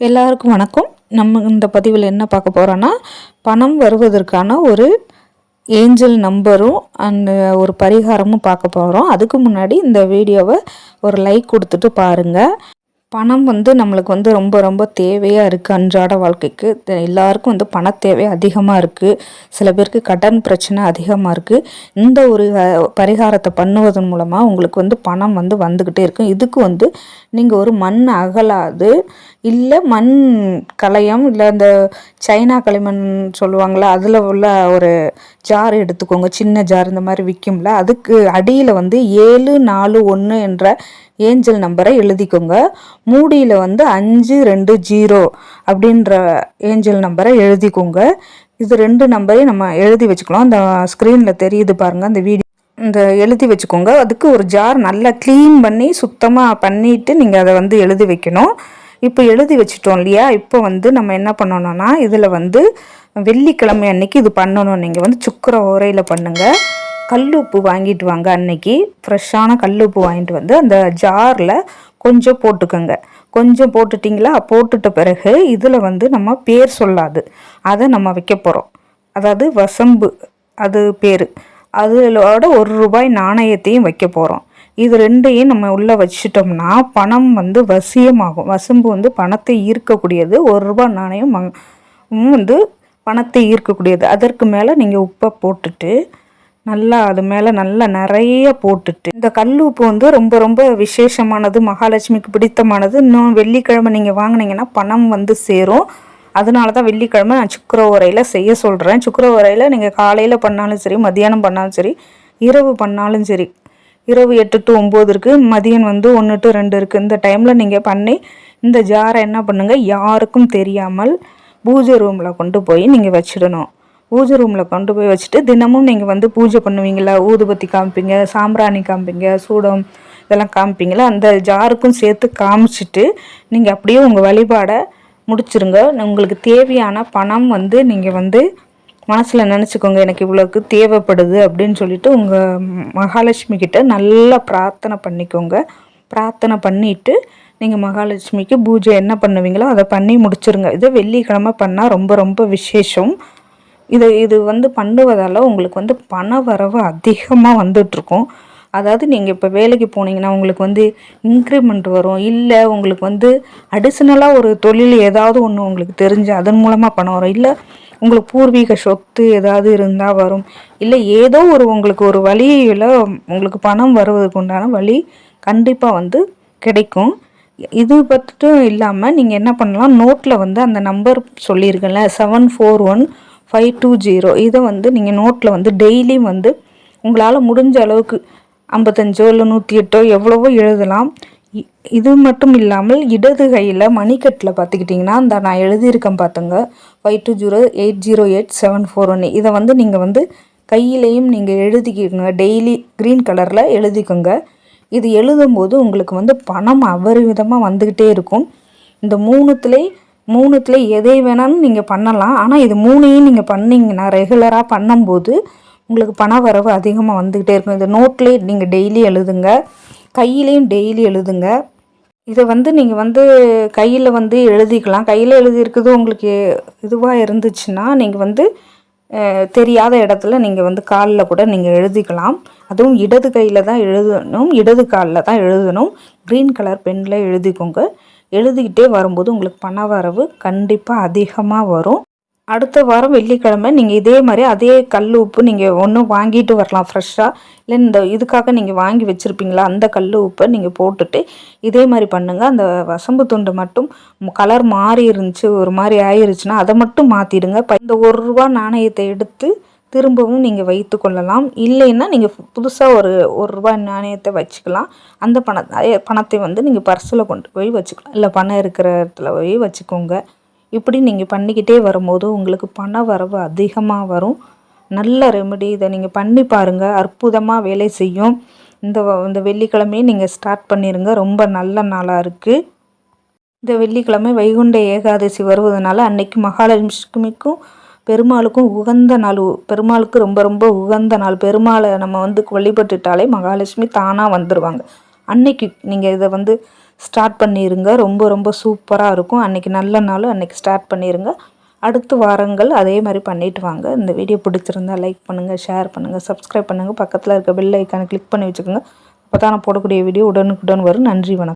எல்லாருக்கும் வணக்கம். நம்ம இந்த பதிவில் என்ன பார்க்க போகிறோன்னா பணம் வருவதற்கான ஒரு ஏஞ்சல் நம்பரும் அண்டு ஒரு பரிகாரமும் பார்க்க போகிறோம் அதுக்கு முன்னாடி இந்த வீடியோவை ஒரு லைக் கொடுத்துட்டு பாருங்கள் பணம் வந்து நம்மளுக்கு வந்து ரொம்ப ரொம்ப தேவையாக இருக்குது அன்றாட வாழ்க்கைக்கு. த- எல்லாருக்கும் வந்து பண தேவை அதிகமாக இருக்குது சில பேருக்கு கடன் பிரச்சனை அதிகமாக இருக்குது இந்த ஒரு பரிகாரத்தை பண்ணுவதன் மூலமாக உங்களுக்கு வந்து பணம் வந்து வந்துக்கிட்டே இருக்கும். இதுக்கு வந்து நீங்கள் ஒரு மண் அகலாது இல்லை மண் கலையம் இல்லை இந்த சைனா களிமண் சொல்லுவாங்களா அதில் உள்ள ஒரு ஜார் எடுத்துக்கோங்க. சின்ன ஜார் இந்த மாதிரி விற்கும்ல அதுக்கு அடியில் வந்து ஏழு நாலு ஒன்று என்ற ஏஞ்சல் நம்பரை எழுதிக்கோங்க. மூடியில் வந்து அஞ்சு ரெண்டு ஜீரோ அப்படின்ற ஏஞ்சல் நம்பரை எழுதிக்கோங்க. இது ரெண்டு நம்பரையும் நம்ம எழுதி வச்சுக்கலாம். அந்த ஸ்க்ரீனில் தெரியுது பாருங்கள் அந்த வீடியோ. இந்த எழுதி வச்சுக்கோங்க. அதுக்கு ஒரு ஜார் நல்லா க்ளீன் பண்ணி சுத்தமாக பண்ணிட்டு நீங்கள் அதை வந்து எழுதி வைக்கணும். இப்போ எழுதி வச்சிட்டோம் இல்லையா? இப்போ வந்து நம்ம என்ன பண்ணணும்னா இதில் வந்து வெள்ளிக்கிழமை அன்னைக்கு இது பண்ணணும். நீங்கள் வந்து சுக்கர ஓரையில் பண்ணுங்கள் உப்பு வாங்கிட்டு வாங்க அன்னைக்கு. ஃப்ரெஷ்ஷான கல் உப்பு வாங்கிட்டு வந்து அந்த ஜாரில் கொஞ்சம் போட்டுக்கோங்க. கொஞ்சம் போட்டுட்டிங்களா? போட்டுட்ட பிறகு இதில் வந்து நம்ம பேர் சொல்லாது. அதை நம்ம வைக்க போகிறோம் அதாவது வசம்பு அது பேர். அதோட ஒரு ரூபாய் நாணயத்தையும் வைக்க போகிறோம் இது ரெண்டையும் நம்ம உள்ளே வச்சிட்டோம்னா பணம் வந்து வசியமாகும். வசம்பு வந்து பணத்தை ஈர்க்கக்கூடியது. ஒரு ரூபா நாணயம் வந்து பணத்தை ஈர்க்கக்கூடியது. அதற்கு மேலே நீங்கள் உப்பை போட்டுட்டு நல்லா அது மேலே நல்லா நிறைய போட்டுட்டு. இந்த கல் உப்பு வந்து ரொம்ப ரொம்ப விசேஷமானது மகாலட்சுமிக்கு பிடித்தமானது. இன்னும் வெள்ளிக்கிழமை நீங்கள் வாங்குனீங்கன்னா பணம் வந்து சேரும். அதனால தான் வெள்ளிக்கிழமை நான் சுக்கர உரையில் செய்ய சொல்கிறேன் சுக்கர உரையில் நீங்கள் காலையில் பண்ணாலும் சரி மதியானம் பண்ணாலும் சரி இரவு பண்ணாலும் சரி இரவு எட்டு டு ஒம்பது இருக்குது மதியம் வந்து ஒன்று டு ரெண்டு இருக்குது இந்த டைமில் நீங்கள் பண்ணி இந்த ஜாரை என்ன பண்ணுங்கள் யாருக்கும் தெரியாமல் பூஜை ரூமில் கொண்டு போய் நீங்கள் வச்சிடணும். பூஜை ரூமில் கொண்டு போய் வச்சுட்டு தினமும் நீங்கள் வந்து பூஜை பண்ணுவீங்களா ஊதுபத்தி காமிப்பீங்க சாம்பிராணி காமிப்பீங்க சூடம் இதெல்லாம் காமிப்பீங்களா அந்த ஜாருக்கும் சேர்த்து காமிச்சிட்டு நீங்கள் அப்படியே உங்கள் வழிபாடை முடிச்சிருங்க. உங்களுக்கு தேவையான பணம் வந்து நீங்கள் வந்து மனசில் நினச்சிக்கோங்க எனக்கு இவ்வளோக்கு தேவைப்படுது அப்படின்னு சொல்லிட்டு உங்கள் மகாலட்சுமி கிட்ட நல்லா பிரார்த்தனை பண்ணிக்கோங்க. பிரார்த்தனை பண்ணிட்டு நீங்கள் மகாலட்சுமிக்கு பூஜை என்ன பண்ணுவீங்களோ அதை பண்ணி முடிச்சுருங்க. இது வெள்ளிக்கிழமை பண்ணால் ரொம்ப ரொம்ப விசேஷம். இது இது வந்து பண்ணுவதால் உங்களுக்கு வந்து பண வரவு அதிகமாக வந்துட்ருக்கும் அதாவது நீங்கள் இப்போ வேலைக்கு போனீங்கன்னா உங்களுக்கு வந்து இன்க்ரிமெண்ட் வரும். இல்லை உங்களுக்கு வந்து அடிஷ்னலாக ஒரு தொழில் ஏதாவது ஒன்று உங்களுக்கு தெரிஞ்சு அதன் மூலமாக பணம் வரும். இல்லை உங்களுக்கு பூர்வீக சொத்து ஏதாவது இருந்தால் வரும். இல்லை ஏதோ ஒரு உங்களுக்கு ஒரு வழியில் உங்களுக்கு பணம் வருவதற்கு உண்டான வழி கண்டிப்பாக வந்து கிடைக்கும். இது மட்டும் இல்லாமல் நீங்கள் என்ன பண்ணலாம்? நோட்டில் வந்து அந்த number சொல்லியிருக்கல seven four one five two zero இதை வந்து நீங்கள் நோட்டில் வந்து டெய்லியும் வந்து உங்களால் முடிஞ்ச அளவுக்கு ஐம்பத்தஞ்சோ இல்லை நூற்றி எட்டோ எவ்வளவோ எழுதலாம். இது மட்டும் இல்லாமல் இடது கையில் மணிக்கட்டில் பார்த்துக்கிட்டிங்கன்னா இந்த நான் எழுதியிருக்கேன் பார்த்துங்க five two zero eight zero eight seven four one இதை வந்து நீங்கள் வந்து கையிலையும் நீங்கள் எழுதிக்கோங்க. டெய்லி க்ரீன் கலரில் எழுதிக்கோங்க. இது எழுதும்போது உங்களுக்கு வந்து பணம் அபரிவிதமாக வந்துக்கிட்டே இருக்கும். இந்த மூணுத்துலே மூணுத்துல எதை வேணாலும் நீங்கள் பண்ணலாம். ஆனால் இது மூணையும் நீங்கள் பண்ணீங்கன்னா ரெகுலராக பண்ணும்போது உங்களுக்கு பண வரவு அதிகமாக வந்துக்கிட்டே இருக்கும். இந்த நோட்லேயே நீங்கள் டெய்லி எழுதுங்க. கையிலையும் டெய்லி எழுதுங்க. இதை வந்து நீங்கள் வந்து கையில் வந்து எழுதிக்கலாம். கையில் எழுதியிருக்குது உங்களுக்கு இதுவாக இருந்துச்சுன்னா நீங்கள் வந்து தெரியாத இடத்துல நீங்கள் வந்து காலில் கூட நீங்கள் எழுதிக்கலாம். அதுவும் இடது கையில் தான் எழுதணும். இடது காலில் தான் எழுதணும். க்ரீன் கலர் பெனில் எழுதிக்கோங்க. எழுதிக்கிட்டே வரும்போது உங்களுக்கு பண வரவு கண்டிப்பாக அதிகமாக வரும். அடுத்த வாரம் வெள்ளிக்கிழமை நீங்கள் இதே மாதிரி அதே கல் உப்பு நீங்கள் ஒன்று வாங்கிட்டு வரலாம் ஃப்ரெஷ்ஷாக இல்லை இந்த இதுக்காக நீங்கள் வாங்கி வச்சுருப்பீங்களா அந்த கல் உப்பை நீங்கள் போட்டுட்டு இதே மாதிரி பண்ணுங்கள் அந்த வசம்பு துண்டு மட்டும் கலர் மாறி இருந்துச்சு ஒரு மாதிரி ஆயிருச்சுன்னா அதை மட்டும் மாற்றிடுங்க இந்த ஒரு ரூபா நாணயத்தை எடுத்து திரும்பவும் நீங்கள் வைத்து கொள்ளலாம். இல்லைன்னா நீங்கள் புதுசாக ஒரு ஒரு ரூபாய் நாணயத்தை வச்சுக்கலாம். அந்த பண பணத்தை வந்து நீங்கள் பர்ஸில் கொண்டு போய் வச்சுக்கலாம். இல்லை பணம் இருக்கிற இடத்துல போய் வச்சுக்கோங்க. இப்படி நீங்கள் பண்ணிக்கிட்டே வரும்போது உங்களுக்கு பண வரவு அதிகமாக வரும். நல்ல ரெமெடி இதை நீங்கள் பண்ணி பாருங்கள் அற்புதமாக வேலை செய்யும். இந்த வ- இந்த வெள்ளிக்கிழமையே நீங்கள் ஸ்டார்ட் பண்ணிடுங்க ரொம்ப நல்ல நாளாக இருக்குது இந்த வெள்ளிக்கிழமை வைகுண்ட ஏகாதசி வருவதனால அன்னைக்கு மகாலட்சுமிக்கும் பெருமாளுக்கும் உகந்த நாள். பெருமாளுக்கு ரொம்ப ரொம்ப உகந்த நாள். பெருமாளை நம்ம வந்து வழிபட்டுட்டாலே மகாலட்சுமி தானாக வந்துடுவாங்க அன்னைக்கு நீங்கள் இதை வந்து ஸ்டார்ட் பண்ணிடுங்க ரொம்ப ரொம்ப சூப்பராக இருக்கும். அன்றைக்கி நல்ல நாளும் அன்றைக்கி ஸ்டார்ட் பண்ணிடுங்க அடுத்த வாரங்கள் அதே மாதிரி பண்ணிட்டு வாங்க. இந்த வீடியோ பிடிச்சிருந்தா லைக் பண்ணுங்கள் ஷேர் பண்ணுங்கள் சப்ஸ்கிரைப் பண்ணுங்கள் பக்கத்தில் இருக்க பெல் ஐக்கானை கிளிக் பண்ணி வச்சுக்கோங்க. அப்போ தான் நான் போடக்கூடிய வீடியோ உடனுக்குடன் வரும். நன்றி வணக்கம்.